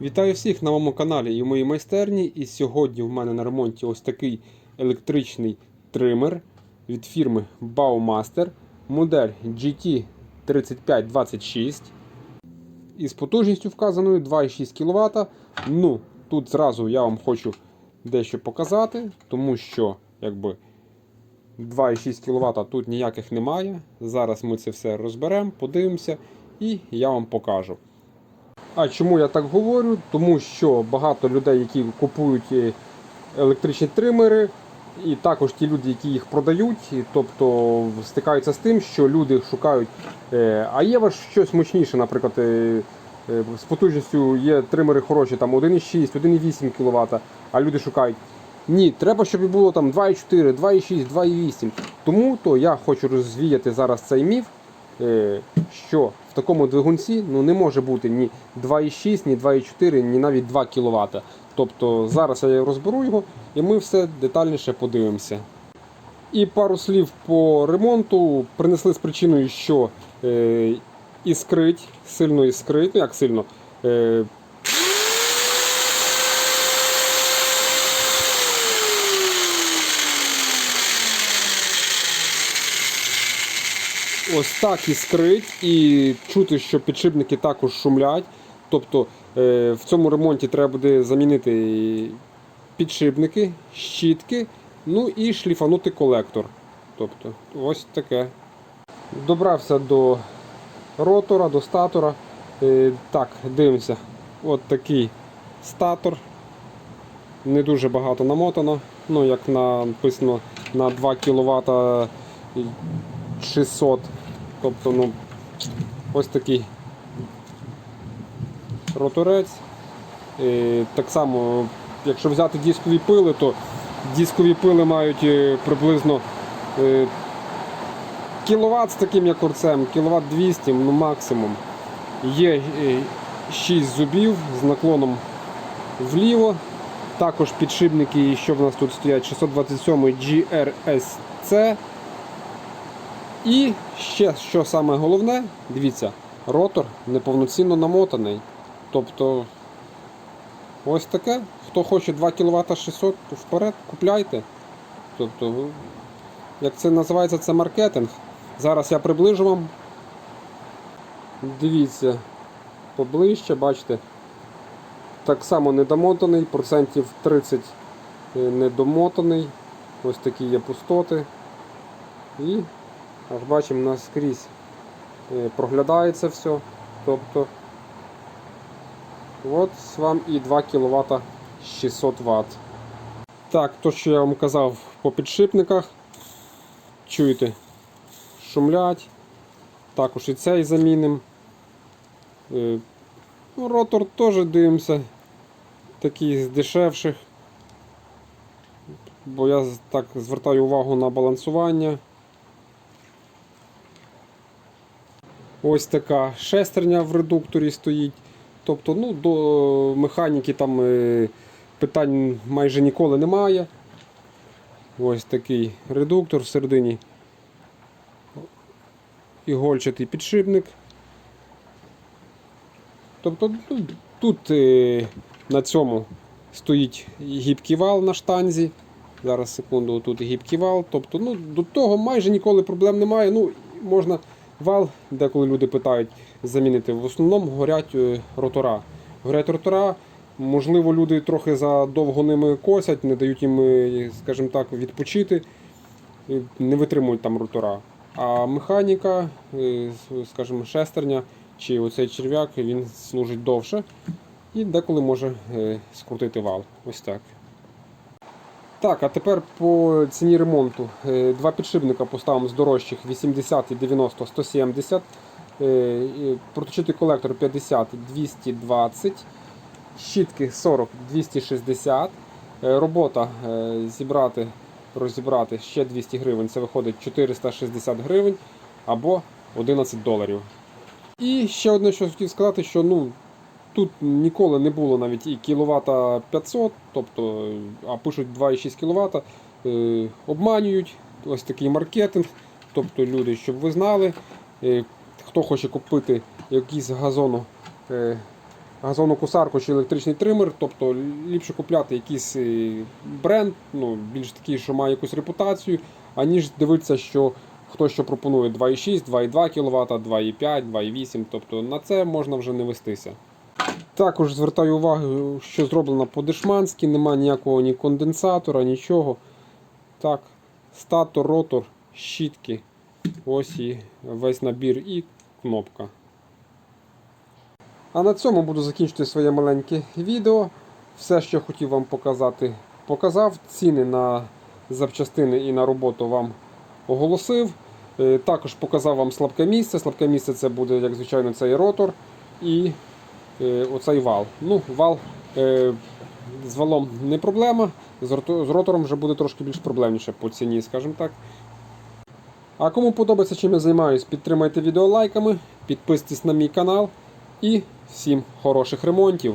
Вітаю всіх на моєму каналі і моїй майстерні. І сьогодні в мене на ремонті ось такий електричний тример від фірми Baumaster, модель GT3526 із потужністю вказаною 2,6 кВт. Ну, тут зразу я вам хочу дещо показати, тому що якби 2,6 кВт тут ніяких немає. Зараз ми це все розберемо, подивимося і я вам покажу. А чому я так говорю? Тому що багато людей, які купують е, електричні тримери, і також ті люди, які їх продають, тобто стикаються з тим, що люди шукають, е, а є ваш щось мощніше, наприклад, е, з потужністю є тримери хороші, там 1,6, 1,8 кВт, а люди шукають. Ні, треба, щоб було там 2,4, 2,6, 2,8. Тому то я хочу розвіяти зараз цей міф, що в такому двигунці ну, не може бути ні 2,6, ні 2,4, ні навіть 2 кВт. Тобто зараз я розберу його і ми все детальніше подивимося. І пару слів по ремонту принесли з причиною, що е, іскрить, сильно іскрить, ну як сильно. Е, ось так іскрить, і чути, що підшипники також шумлять. Тобто е, в цьому ремонті треба буде замінити підшипники, щітки, ну і шліфанути колектор. Тобто, ось таке. Добрався до ротора, до статора. Е, так, дивимося. От такий статор. Не дуже багато намотано. Ну, як написано на 2 кВт 600. Тобто, ну, ось такий роторець. Е, Так само, якщо взяти дискові пили, то дискові пили мають е, приблизно е, кіловат з таким як орцем, кіловат 200 ну максимум. Є 6 зубів з наклоном вліво. Також підшипники, що в нас тут стоять, 627 GRSC. І ще, що саме головне, дивіться, ротор неповноцінно намотаний. Тобто ось таке. Хто хоче 2 кВт 600, то вперед купляйте. Тобто, як це називається, це маркетинг. Зараз я приближу вам. Дивіться, поближче, бачите. Так само недомотаний, процентів 30 недомотаний. Ось такі є пустоти. І аж бачимо наскрізь е, проглядається все. Тобто От вам і 2 кВт 600 Вт. Так, то, що я вам казав по підшипниках, чуєте, шумлять. Також і цей заміним. Е, ну, Ротор теж дивимося, такий з дешевших. Бо я так звертаю увагу на балансування. Ось така шестерня в редукторі стоїть. Тобто ну, до механіки там е, питань майже ніколи немає. Ось такий редуктор всередині. Ігольчатий підшипник. Тобто ну, тут е, на цьому стоїть гібкий вал на штанзі. Зараз секунду, тут гібкий вал. Тобто, ну, до того майже ніколи проблем немає. Ну, Можна вал, деколи люди питають замінити. В основному горять е, ротора. Горять ротора. Можливо, люди трохи задовго ними косять, не дають їм, е, скажімо так, відпочити, не витримують там ротора. А механіка, е, скажімо, шестерня чи оцей черв'як він служить довше і деколи може скрутити вал. Ось так. Так, а тепер по ціні ремонту. Е, Два підшипника поставимо з дорожчих 80 і 90 170. Е, і Проточитий колектор 50 220. Щітки 40 260. Е, Робота е, зібрати, розібрати ще 200 гривень. Це виходить 460 гривень або 11 доларів. І ще одне, що хотів сказати, що ну, Тут ніколи не було навіть і кіловата 500, тобто, а пишуть 2,6 кВт, е, обманюють ось такий маркетинг. Тобто люди, щоб ви знали, е, хто хоче купити якийсь газону е, газонну кусарку чи електричний тример, тобто ліпше купляти якийсь е, бренд, ну, більш такий, що має якусь репутацію, аніж дивитися, що хто що пропонує 2,6, 2,2 кВт, 2,5, 2,8, тобто на це можна вже не вестися. Також звертаю увагу, що зроблено по-дешманськи, немає ніякого ні конденсатора, нічого. Так, статор, ротор, щітки. Ось і весь набір і кнопка. А на цьому буду закінчити своє маленьке відео. Все, що хотів вам показати, показав. Ціни на запчастини і на роботу вам оголосив. Е, Також показав вам слабке місце. Слабке місце це буде, як звичайно, цей ротор і оцей вал. Ну, вал е, з валом не проблема. З ротором вже буде трошки більш проблемніше по ціні, скажімо так. А кому подобається, чим я займаюсь, підтримайте відео лайками, підписуйтесь на мій канал і всім хороших ремонтів.